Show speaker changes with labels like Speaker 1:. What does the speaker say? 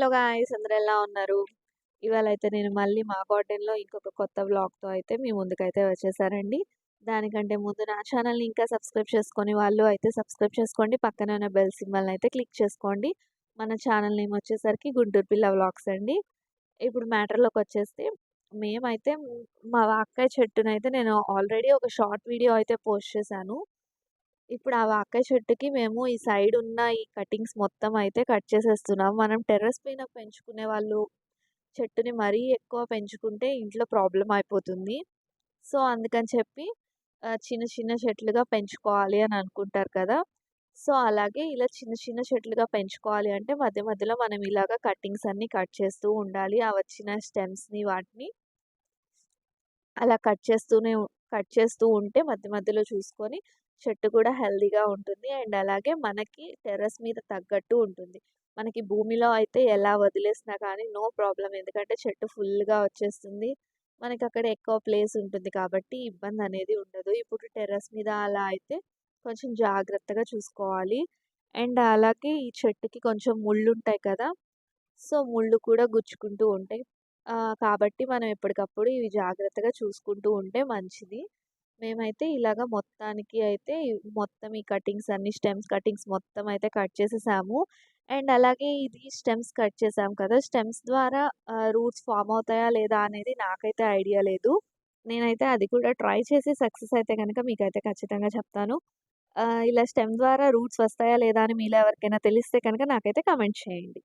Speaker 1: Hello guys అందరూ ఎలా ఉన్నారు? ఇవాళ అయితే నేను మళ్ళీ మా గార్డెన్లో ఇంకొక కొత్త వ్లాగ్తో అయితే మీ ముందుకైతే వచ్చేసారండి దానికంటే ముందు నా ఛానల్ని ఇంకా సబ్స్క్రైబ్ చేసుకొని వాళ్ళు అయితే సబ్స్క్రైబ్ చేసుకోండి. పక్కన ఉన్న బెల్ సింబల్ని అయితే క్లిక్ చేసుకోండి. మన ఛానల్ నేమ్ వచ్చేసరికి గుంటూరు పిల్ల వ్లాగ్స్ అండి. ఇప్పుడు మ్యాటర్లోకి వచ్చేస్తే మేమైతే మా వాక్కాయ చెట్టునైతే నేను ఆల్రెడీ ఒక షార్ట్ వీడియో అయితే పోస్ట్ చేశాను. ఇప్పుడు ఆ వాకాయ చెట్టుకి మేము ఈ సైడ్ ఉన్న ఈ కటింగ్స్ మొత్తం అయితే కట్ చేసేస్తున్నాం. మనం టెర్రస్ పైన పెంచుకునే వాళ్ళు చెట్టుని మరీ ఎక్కువ పెంచుకుంటే ఇంట్లో ప్రాబ్లం అయిపోతుంది. సో అందుకని చెప్పి చిన్న చిన్న చెట్లుగా పెంచుకోవాలి అని అనుకుంటారు కదా! సో అలాగే ఇలా చిన్న చిన్న చెట్లుగా పెంచుకోవాలి అంటే మధ్య మధ్యలో మనం ఇలాగ కటింగ్స్ అన్నీ కట్ చేస్తూ ఉండాలి. ఆ వచ్చిన స్టెమ్స్ని వాటిని అలా కట్ చేస్తూనే కట్ చేస్తూ ఉంటే మధ్య మధ్యలో చూసుకొని చెట్టు కూడా హెల్దీగా ఉంటుంది. అండ్ అలాగే మనకి టెర్రస్ మీద తగ్గట్టు ఉంటుంది. మనకి భూమిలో అయితే ఎలా వదిలేసినా కానీ నో ప్రాబ్లం ఎందుకంటే చెట్టు ఫుల్గా వచ్చేస్తుంది. మనకి అక్కడ ఎక్కువ ప్లేస్ ఉంటుంది కాబట్టి ఇబ్బంది అనేది ఉండదు. ఇప్పుడు టెర్రస్ మీద అలా అయితే కొంచెం జాగ్రత్తగా చూసుకోవాలి. అండ్ అలాగే ఈ చెట్టుకి కొంచెం ముళ్ళు ఉంటాయి కదా! సో ముళ్ళు కూడా గుచ్చుకుంటూ ఉంటాయి. కాబట్టి మనం ఎప్పటికప్పుడు ఇవి జాగ్రత్తగా చూసుకుంటూ ఉంటే మంచిది. మేమైతే ఇలాగ మొత్తానికి అయితే మొత్తం ఈ కటింగ్స్ అన్ని స్టెమ్స్ కటింగ్స్ మొత్తం అయితే కట్ చేసేసాము. అండ్ అలాగే ఇది స్టెమ్స్ కట్ చేసాం కదా! స్టెమ్స్ ద్వారా రూట్స్ ఫామ్ అవుతాయా లేదా అనేది నాకైతే ఐడియా లేదు. నేనైతే అది కూడా ట్రై చేసి సక్సెస్ అయితే కనుక మీకైతే ఖచ్చితంగా చెప్తాను. ఇలా స్టెమ్ ద్వారా రూట్స్ వస్తాయా లేదా అని మీలో ఎవరికైనా తెలిస్తే కనుక నాకైతే కమెంట్ చేయండి.